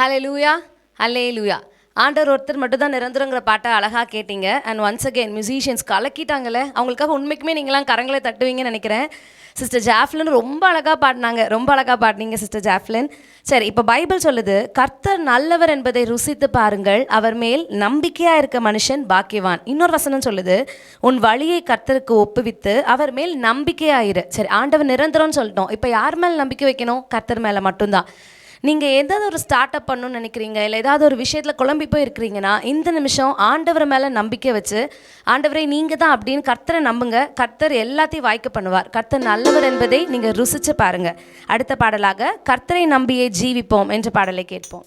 ஹலே லூயா ஹலே லூயா ஆண்டவர் ஒருத்தர் மட்டும் தான் நிரந்தரங்கிற பாட்டை அழகாக கேட்டீங்க. அண்ட் ஒன்ஸ் அகெயின் மியூசிஷியன்ஸ் கலக்கிட்டாங்களே அவங்களுக்காக உண்மைக்குமே நீங்களாம் கரங்களை தட்டுவீங்கன்னு நினைக்கிறேன். சிஸ்டர் ஜாஃப்லின் ரொம்ப அழகாக பாடினாங்க. ரொம்ப அழகாக பாடினீங்க சிஸ்டர் ஜாஃப்லின் சரி இப்போ பைபிள் சொல்லுது கர்த்தர் நல்லவர் என்பதை ருசித்து பாருங்கள். அவர் மேல் நம்பிக்கையாக இருக்க மனுஷன் பாக்கியவான். இன்னொரு வசனம் சொல்லுது உன் வழியை கர்த்தருக்கு ஒப்புவித்து அவர் மேல் நம்பிக்கையாயிரு சரி ஆண்டவர் நிரந்தரம்னு சொல்லிட்டோம். இப்போ யார் மேல் நம்பிக்கை வைக்கணும்? கர்த்தர் மேலே மட்டும்தான். நீங்கள் ஏதாவது ஒரு ஸ்டார்ட் அப் பண்ணணும்னு நினைக்கிறீங்க இல்லை ஏதாவது ஒரு விஷயத்தில் குழம்பி போய் இருக்கிறீங்கன்னா இந்த நிமிஷம் ஆண்டவர் மேலே நம்பிக்கை வச்சு ஆண்டவரை நீங்கள் தான் அப்படின்னு கர்த்தரை நம்புங்க. கர்த்தர் எல்லாத்தையும் வாய்க்க பண்ணுவார். கர்த்தர் நல்லவர் என்பதை நீங்கள் ருசிச்சு பாருங்கள் அடுத்த பாடலாக கர்த்தரை நம்பியே ஜீவிப்போம் என்ற பாடலை கேட்போம்.